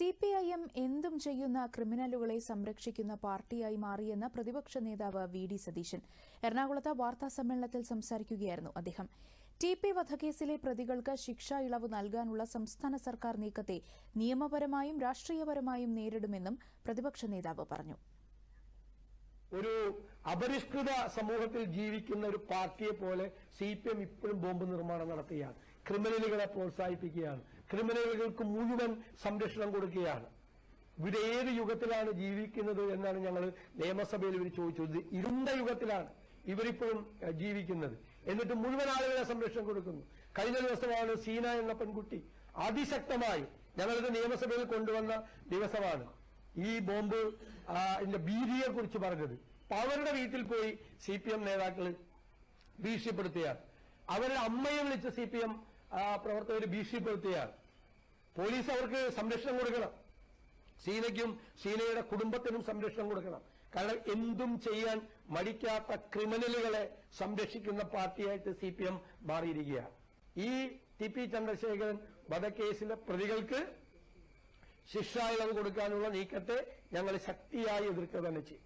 C P I M എന്തും ചെയ്യുന്ന ക്രിമിനലുകളെ സംരക്ഷിക്കുന്ന പാർട്ടിയായി മാറിയെന്ന് പ്രതിപക്ഷ നേതാവ് വി ഡി സതീശൻ. എറണാകുളത്ത് വാർത്താ സമ്മേളനത്തിൽ സംസാരിക്കുകയായിരുന്നു അദ്ദേഹം. ടി പി വധക്കേസിലെ പ്രതികൾക്ക് ശിക്ഷാ ഇളവ് നൽകാനുള്ള സംസ്ഥാന സർക്കാർ നീക്കത്തെ നിയമപരമായും രാഷ്ട്രീയപരമായും നേരിടുമെന്നും പ്രതിപക്ഷ നേതാവ് പറഞ്ഞു. ഒരു അപരിഷ്കൃത സമൂഹത്തിൽ ജീവിക്കുന്ന ഒരു പാർട്ടിയെ പോലെ സി പി എം ഇപ്പോഴും ബോംബ് നിർമ്മാണം നടത്തുകയാണ്. ക്രിമിനലുകളെ പ്രോത്സാഹിപ്പിക്കുകയാണ്. ക്രിമിനലുകൾക്ക് മുഴുവൻ സംരക്ഷണം കൊടുക്കുകയാണ്. ഇവിടെ ഏത് യുഗത്തിലാണ് ജീവിക്കുന്നത് എന്നാണ് ഞങ്ങൾ നിയമസഭയിൽ ഇവർ ചോദിച്ചത്. ഇരുണ്ട യുഗത്തിലാണ് ഇവരിപ്പോഴും ജീവിക്കുന്നത്. എന്നിട്ട് മുഴുവൻ ആളുകളെ സംരക്ഷണം കൊടുക്കുന്നു. കഴിഞ്ഞ ദിവസമാണ് സീന എന്ന പെൺകുട്ടി അതിശക്തമായി ഞങ്ങളിത് നിയമസഭയിൽ കൊണ്ടുവന്ന ദിവസമാണ്. ഈ ബോംബ് ഭീതിയെ കുറിച്ച് പറഞ്ഞത്. അവരുടെ വീട്ടിൽ പോയി സി പി എം നേതാക്കൾ ഭീഷണിപ്പെടുത്തുകയാണ്. അവരുടെ അമ്മയെ വിളിച്ച് സി പി എം പ്രവർത്തകർ ഭീഷണിപ്പെടുത്തുകയാണ്. പോലീസ് അവർക്ക് സംരക്ഷണം കൊടുക്കണം. സീനയ്ക്കും സീനയുടെ കുടുംബത്തിനും സംരക്ഷണം കൊടുക്കണം. കാരണം എന്തും ചെയ്യാൻ മടിക്കാത്ത ക്രിമിനലുകളെ സംരക്ഷിക്കുന്ന പാർട്ടിയായിട്ട് സി പി എം മാറിയിരിക്കുകയാണ്. ഈ ടി പി ചന്ദ്രശേഖരൻ വധക്കേസിലെ പ്രതികൾക്ക് ശിക്ഷ ഇളവ് കൊടുക്കാനുള്ള നീക്കത്തെ ഞങ്ങൾ ശക്തിയായി എതിർക്കുക തന്നെ ചെയ്യും.